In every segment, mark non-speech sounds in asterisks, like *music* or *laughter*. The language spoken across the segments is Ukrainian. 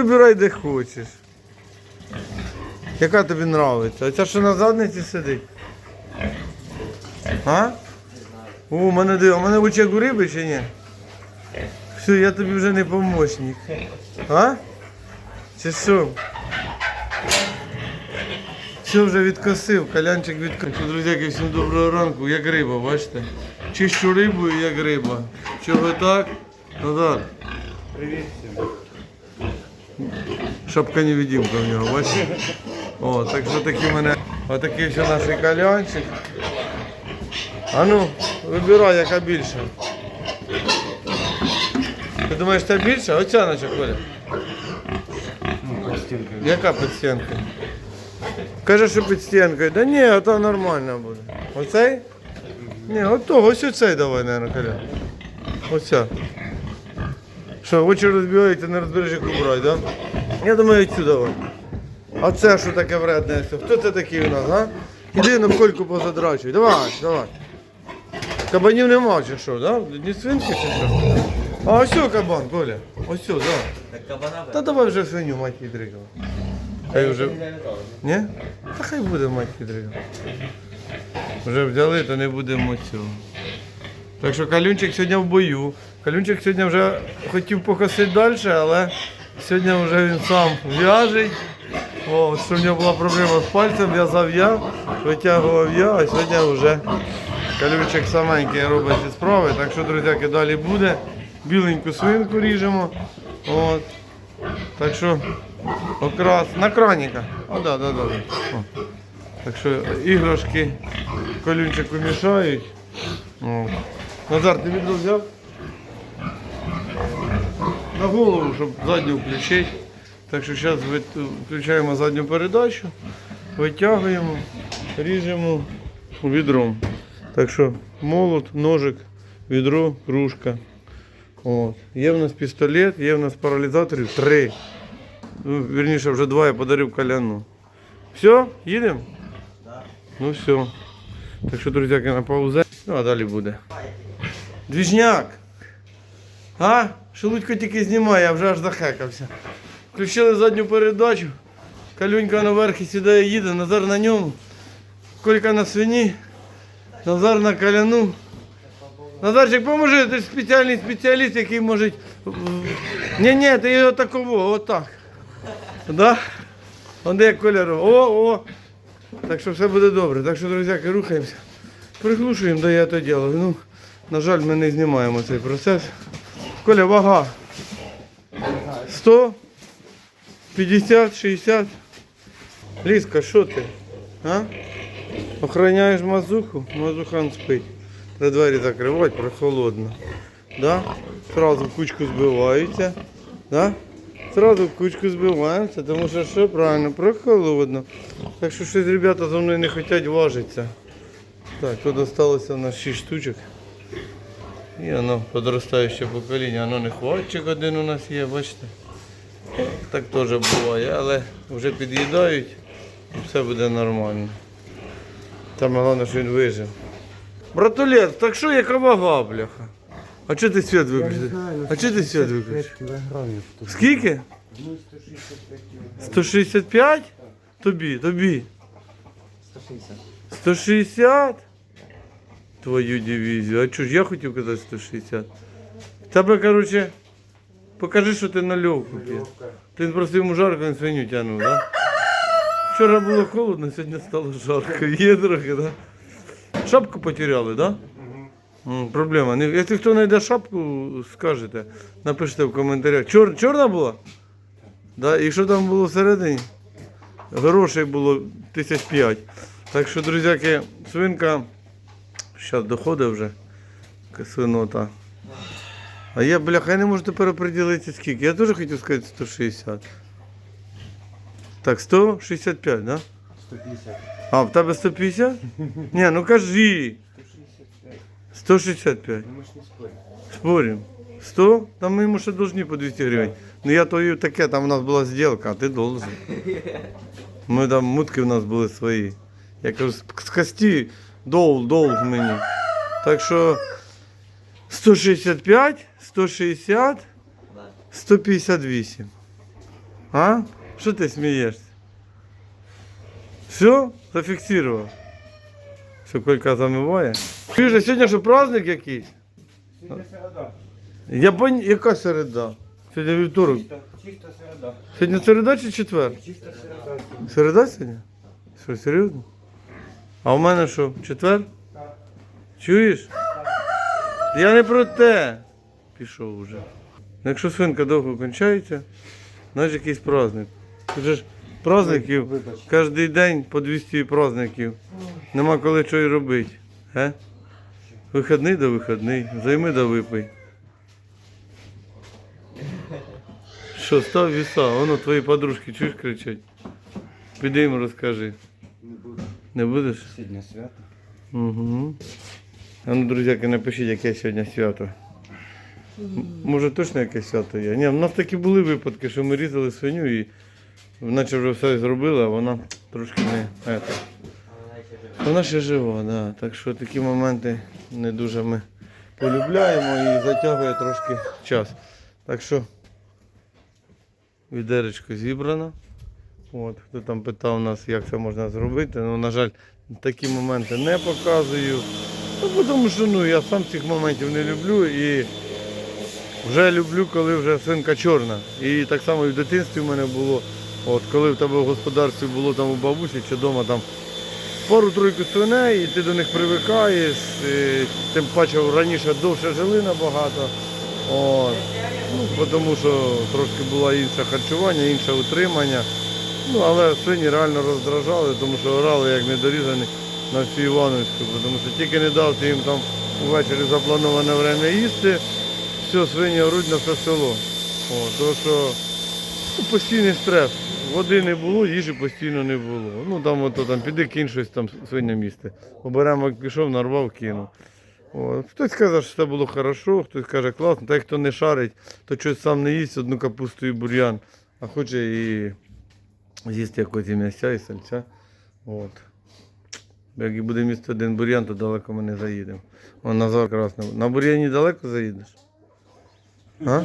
Вибирай де хочеш. Яка тобі нравиться? Оця що на задниці сидить? А? О, у мене диви, у мене очах у риби чи ні? Все, я тобі вже не помощник. А? Чи що? Все вже відкосив, калянчик відкосив. Друзі, всім доброго ранку, як риба, бачите? Чищу рибу, як риба. Чого так? Назар. Привіт всім. Шапка невидимка в нього, бачиш? О, так що такі мене. Отакий ще наш калянчик. А ну, вибирай, яка більша. Ти думаєш, це більша? Оця наче Коля. Яка під стінкою? Каже, що під стінкою. Да ні, а то нормально буде. Оцей? Ні, от того, ось оцей давай, наверное, Коля. Оця. Що, очі розбиваються, не розбереш, як убрати, да? Я думаю, цю. А це що таке вредне? Хто це такий у нас, а? Іди на кольку позадрачуй. Давай, давай. Кабанів нема чи що, да? Не свинки чи що? А ось о кабан, Коля. Ось о, да. Так кабана Та давай вже свиню мать відригала. Хай вже. Ні? Та хай буде мать відригала. Вже взяли, то не будемо цього. Так що калюнчик сьогодні в бою. Калюнчик сьогодні вже хотів покосити далі, але сьогодні вже він сам в'яжить. О, що в нього була проблема з пальцем, в'язав я, витягував я, а сьогодні вже калюнчик саменький робить ці справи. Так що, друзяки, далі буде. Біленьку свинку ріжемо. От. Так що окрас на краніка. О, да, да, да. О. Так що іграшки колюнчику мішають. Назар, ти відео взяв? На голову, щоб задню включити. Так що зараз включаємо задню передачу, витягуємо, ріжемо відром. Так що молот, ножик, відро, кружка. От. Є в нас пістолет, є в нас паралізаторів три. Ну, вірніше, вже два я подарив каляну. Все, їдемо? Ну все. Так що, друзяки, на паузе. Ну, а далі буде. Двіжняк! А? Шелудько тільки знімає, а вже аж захекався. Включили задню передачу. Калюнька наверх і сідає їде, Назар на ньому. Колька на свині, Назар на каляну. Назарчик, поможи, ти ж спеціальний спеціаліст, який може. Ні, ні, ти його такого, отак. Да? Он де як кольору. О, о. Так що все буде добре. Так що, друзяки, рухаємося. Приглушуємо, да я то діло. Ну, на жаль, ми не знімаємо цей процес. Коля, вага. 100, 50, 60. Ліска, що ти? А? Охороняєш мазуху? Мазухан спить. Треба двері закривати, прохолодно. Да? Сразу в кучку збиваються. Да? Сразу кучку збиваємося, тому що що правильно, прохолодно. Так що щось ребята за мною не хочуть важитися. Так, тут залишилося нас 6 штучок. І воно подростаюче покоління, воно не хватчик один у нас є, бачите. Так теж буває, але вже під'їдають і все буде нормально. Саме головне, що він вижив. Братулець, так що яка вага, бляха? А чого ти світ виключив? А чого ти світ виключив? Скільки? Ну, 165 165? Тобі, тобі. 160. 160? Твою дивізію. А чого ж я хотів казати 160? Тебе, короче, покажи, що ти нальовку п'є. Ти просто йому жарко на свиню тягнув, так? Да? Вчора було холодно, сьогодні стало жарко. Є трохи, так? Да? Шапку потеряли, так? Да? М, Проблема. Якщо хто знайде шапку, скажете, напишіть в коментарях. Чор, чорна була? Да? І що там було всередині? Грошей було тисяч п'ять. Так що, друзяки, свинка зараз доходить вже к- свинота. А я, бляха, я не можу тепер оприділитися скільки. Я теж хотів сказати 160. Так, 165, да? 150. А, в тебе 150? *laughs* Ні, ну кажи. 165. Ну ми ж не споримо. Спорим. 100? Там ми йому ще должні по 200 гривень. Ну я то і таке, там у нас була зділка, а ти должен. *laughs* Ми там мутки в нас були свої. Я кажу, з з кості долг, долг мені. Так що 165, 160, 158. А? Що ти смієшся? Все? Зафіксував. Що Колька замиває? Ти сьогодні що праздник якийсь? Сьогодні середа. Я пон... Яка середа? Сьогодні вівторок. Чисто, чисто середа. Сьогодні середа чи четвер? Чисто середа. Середа сьогодні? Що, серйозно? А у мене що, четвер? Так. Чуєш? Я не про те. Пішов уже. Якщо свинка довго кончається, значить якийсь праздник. Ж праздників кожен день по 200 праздників. Нема коли що й робити. Е? Вихідний до вихідний, займи да випий. Що, став віса, воно твої подружки чуєш кричать. Піди їм розкажи. Не буду. Не будеш? Сьогодні свято. Угу. А ну, друзяки, напишіть, яке сьогодні свято. Може точно якесь свято є? Ні, в нас такі були випадки, що ми різали свиню і наче вже все зробили, а вона трошки не. ета. Вона ще жива, да. так що такі моменти не дуже ми полюбляємо і затягує трошки час. Так що відеречко зібрано. От, хто там питав нас, як це можна зробити. Ну, на жаль, такі моменти не показую. Ну, тому що ну, я сам цих моментів не люблю і вже люблю, коли вже свинка чорна. І так само і в дитинстві в мене було. От, коли в тебе в господарстві було там у бабусі чи вдома там пару-тройку свиней, і ти до них привикаєш. І, тим паче раніше довше жили набагато. От. Ну, тому що трошки було інше харчування, інше утримання. Ну, але свині реально роздражали, тому що орали як недорізані на всю Івановську, тому що тільки не дав їм там увечері заплановане время їсти, все, свині оруть на все село. О, тому що ну, постійний стрес. Води не було, їжі постійно не було. Ну там ото там піди кінь щось там свиням їсти. Оберемо, пішов, нарвав, кинув. Хтось каже, що це було хорошо, хтось каже класно, та хто не шарить, то щось сам не їсть одну капусту і бур'ян, а хоче і з'їсти якось і м'ясця, і сальця. От. Як і буде місто один бур'ян, то далеко ми не заїдемо. Вон Назар красно. На бур'яні далеко заїдеш? А?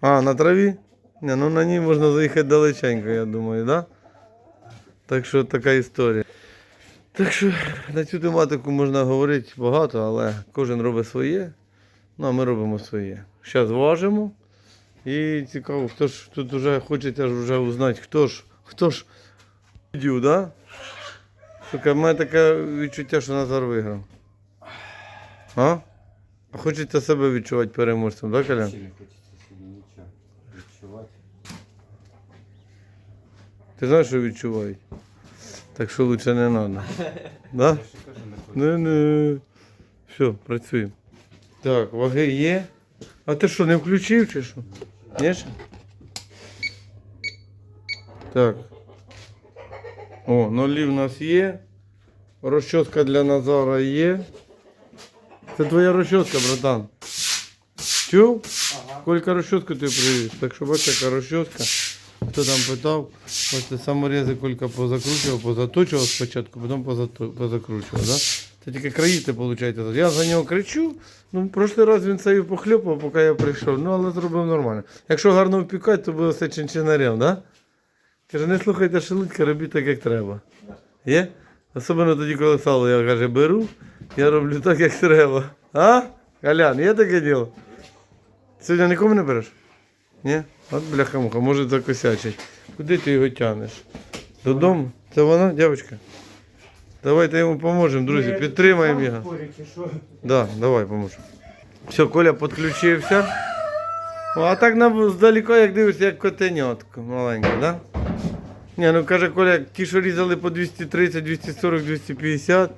А, на траві? Ні, ну на ній можна заїхати далеченько, я думаю? Да? Так що така історія. Так що на цю тематику можна говорити багато, але кожен робить своє. Ну, а ми робимо своє. Зараз важимо. І цікаво, хто ж тут вже хочеться вже узнати, хто ж, хто ж дю, да? Сука, в мене таке відчуття, що Назар виграв. А? А хочеться себе відчувати переможцем, так, Колян? Не хочеться сьогодні нічого відчувати. Ти знаєш, що відчувають? Так що лучше не треба. *laughs* Да? Я ж кажу, не хочу. Не, не. Все, працюємо. Так, ваги є. А ти що, не включив чи що? Ні? Так. О, нолі в нас є. Розчоска для Назара є. Це твоя розчоска, братан. Чув? Ага. Колька розчоску ти привіз. Так що бачиш, яка розчоска. Хто там питав, бачите, саморези Колька позакручував, позаточував спочатку, потім позато- позакручував. Да? Це тільки краї ти, виходить. Я за нього кричу. Ну, в прошлий раз він це і похльопав, поки я прийшов. Ну, але зробив нормально. Якщо гарно впікати, то буде все чинчинарем, да? Каже, не слухайте шелудька, робіть так, як треба. Є? Особливо тоді, коли сало я каже, беру, я роблю так, як треба. А? Колян, є таке діло? Сьогодні нікому не береш? Ні? От бляха-муха, може закосячить. Куди ти його тянеш? Додому? Це вона, дівчинка? Давайте йому поможемо, друзі, підтримаємо його. Да, давай поможемо. Все, Коля підключився. О, а так на, здаліка, як дивишся, як котенятко маленьке, да? Ні, ну каже Коля, ті, що різали по 230, 240, 250,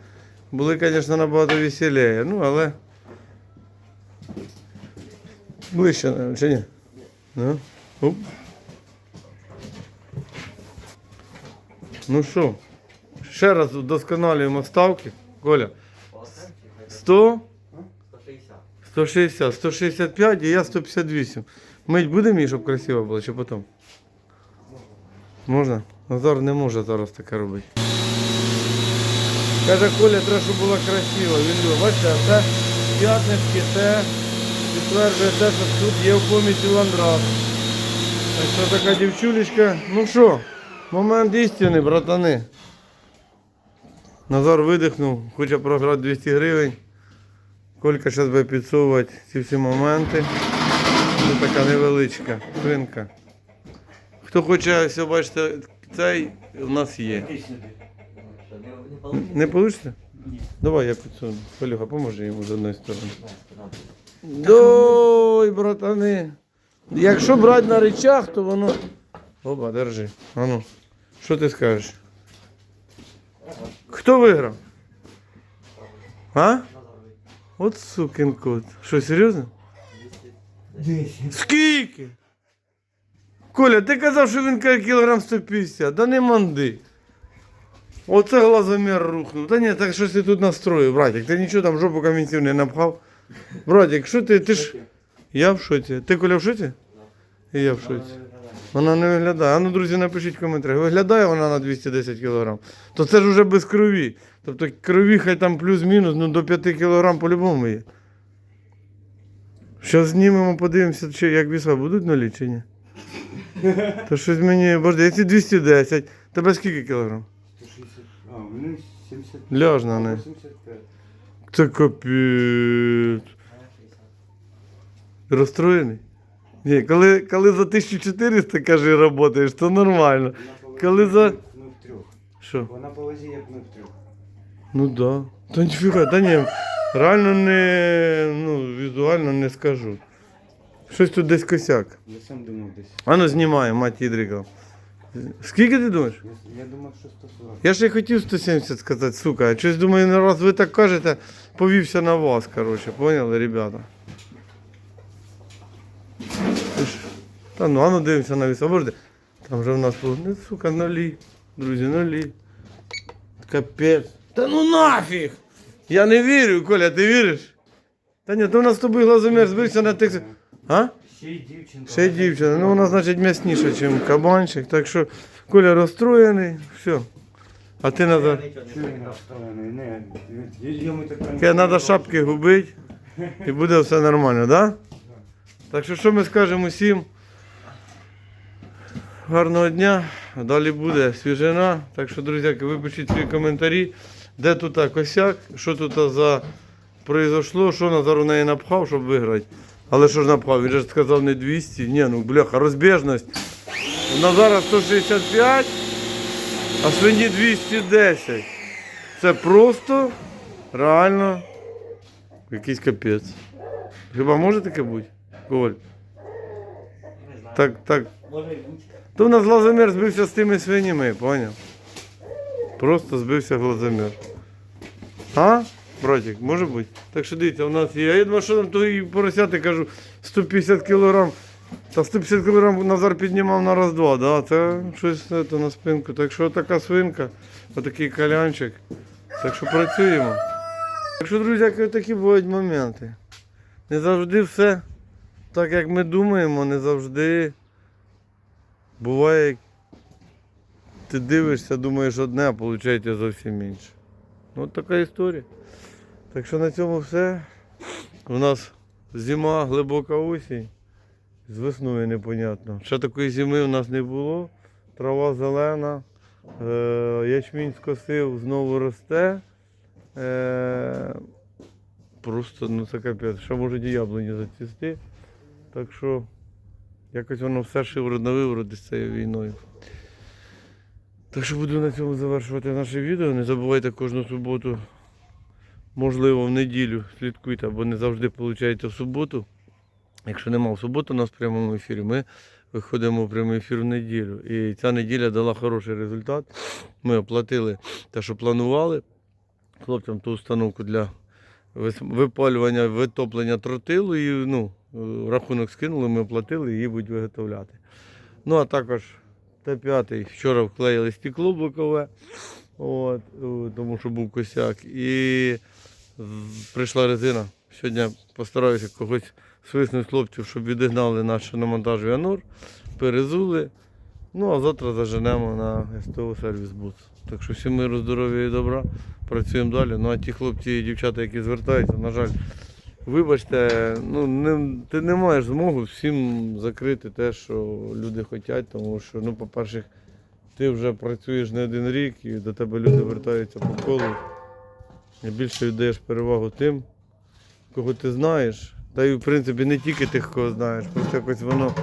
були, звісно, набагато веселіє. Ну, але. Ближче, чи ні? Ну, Оп. Ну що, ще раз вдосконалюємо ставки. Коля. 100, 160, 165 і я 158. Мить будемо її, щоб красиво було, чи потім? Можна? Назар не може зараз таке робити. Каже, Коля, треба, щоб було красиво. Він любить. Бачите, це п'ятнички, це підтверджує те, що тут є в поміті ландрас. Так що така дівчулечка. Ну що, момент істини, братани. Назар видихнув, хоче програти 200 гривень. Колька зараз буде підсовувати ці всі моменти. Це така невеличка свинка. Хто хоче все бачите, цей у нас є. Не вийде? Давай я підсуну. Колюха, поможи йому з одної сторони. Дой, братани. Якщо брати на речах, то воно. Оба, держи. А ну. Що ти скажеш? Хто виграв? А? От сукин кот. Що, серйозно? Скільки? Коля, ти казав, що він каже, кілограм 150. Да не манди. Оце глазомір рухнув. Та ні, так щось ти тут настроїв, братик. Ти нічого там в жопу камінців не напхав. Братик, що ти? Ти ж. Я в шоці. Ти Коля в шоці? І я в шоці. Вона не виглядає. А ну, друзі, напишіть в коментарях. Виглядає вона на 210 кг. То це ж уже без крові. Тобто крові хай там плюс-мінус, ну до 5 кг по-любому є. Зараз знімемо, подивимося, чи як віса будуть нулі чи ні. То щось мені, боже, якщо 210, тебе скільки кілограм? 160. А, у мене 70. Ляжна не. 85. Це капець. Розстроєний? Ні, коли, коли за 1400, каже, працюєш, то нормально. Вона Коли за- Ми втрьох. Що? Вона по як ми втрьох. Ну да. Та ніфіга, та ні. Реально не, ну, візуально не скажу. Щось тут десь косяк. Я сам думав десь. А ну знімай, мать ідрика. Скільки ти думаєш? Я, я думав, що 140. Я і хотів 170 сказати, сука. А щось думаю, раз ви так кажете, повівся на вас, коротше, поняли, ребята? Ти ж- Та ну, а ну дивимося на віс. Там же в нас було, ну, сука, нулі. Друзі, нулі. Капець. Та ну нафіг! Я не вірю, Коля, ти віриш? Та ні, то у нас з тобою глазомір збився на тих. А? Ще й дівчинка. Ще й дівчина. Ну вона, значить, м'ясніша, ніж кабанчик. Так що Коля розстроєний, все. А ти назад. Таке треба шапки губити і буде все нормально, так? Да? Так що що ми скажемо усім? Гарного дня, далі буде свіжина. Так що, друзяки, ви пишіть свої коментарі, де тут косяк, що тут за произошло, що Назар у неї напхав, щоб виграти. Але що ж напхав? Він же сказав не 200. Ні, ну бляха, розбіжність. Назара 165, а свині 210. Це просто реально якийсь капець. Хіба може таке бути? Коль? Так, так. І. То в нас глазомір збився з тими свинями, поняв? Просто збився глазомір. А? Братик, може бути? Так що дивіться, у нас є. Я думаю, що там тої поросяти, кажу, 150 кілограм. Та 150 кілограм Назар піднімав на раз-два, да? це щось це, на спинку. Так що така свинка, отакий калянчик. Так що працюємо. Так що, друзі, такі бувають моменти. Не завжди все так, як ми думаємо, не завжди буває, ти дивишся, думаєш одне, а виходить зовсім інше. Ну, така історія. Так що на цьому все. У нас зима, глибока осінь. З весною непонятно. Ще такої зими у нас не було. Трава зелена, е, ячмінь скосив, знову росте. Е, просто ну це капець. Ще можуть і яблуні зацвісти. Так що якось воно все шиворот на виворот з цією війною. Так що буду на цьому завершувати наше відео. Не забувайте кожну суботу, можливо, в неділю слідкуйте, бо не завжди виходить в суботу. Якщо нема в суботу у нас в прямому ефірі, ми виходимо в прямий ефір в неділю. І ця неділя дала хороший результат. Ми оплатили те, що планували. Хлопцям ту установку для випалювання, витоплення тротилу. І ну, е, рахунок скинули, ми оплатили, її будуть виготовляти. Ну, а також Т5 вчора вклеїли стекло блокове, от, е, тому що був косяк. І прийшла резина. Сьогодні постараюся когось свиснути хлопців, щоб відігнали наш на монтажі Анур, перезули. Ну, а завтра заженемо на СТО сервіс бус. Так що всім миру, здоров'я і добра. Працюємо далі. Ну а ті хлопці і дівчата, які звертаються, на жаль, вибачте, ну не, ти не маєш змогу всім закрити те, що люди хочуть, тому що, ну, по-перше, ти вже працюєш не один рік і до тебе люди вертаються по колу. І більше віддаєш перевагу тим, кого ти знаєш. Та й в принципі не тільки тих, кого знаєш, просто якось воно.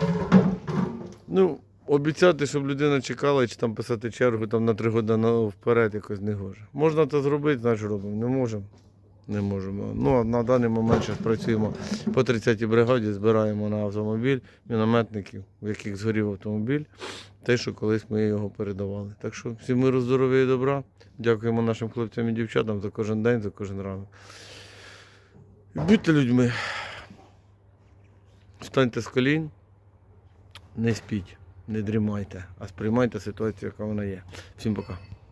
Ну, обіцяти, щоб людина чекала, чи там писати чергу там, на три роки на- вперед якось не гоже. Можна це зробити, значить робимо. Не можемо. Не можемо. Ну, а на даний момент зараз працюємо по 30-й бригаді, збираємо на автомобіль мінометників, в яких згорів автомобіль, те, що колись ми його передавали. Так що всім миру, здоров'я і добра. Дякуємо нашим хлопцям і дівчатам за кожен день, за кожен ранок. Будьте людьми. Встаньте з колін, не спіть, не дрімайте, а сприймайте ситуацію, яка вона є. Всім пока.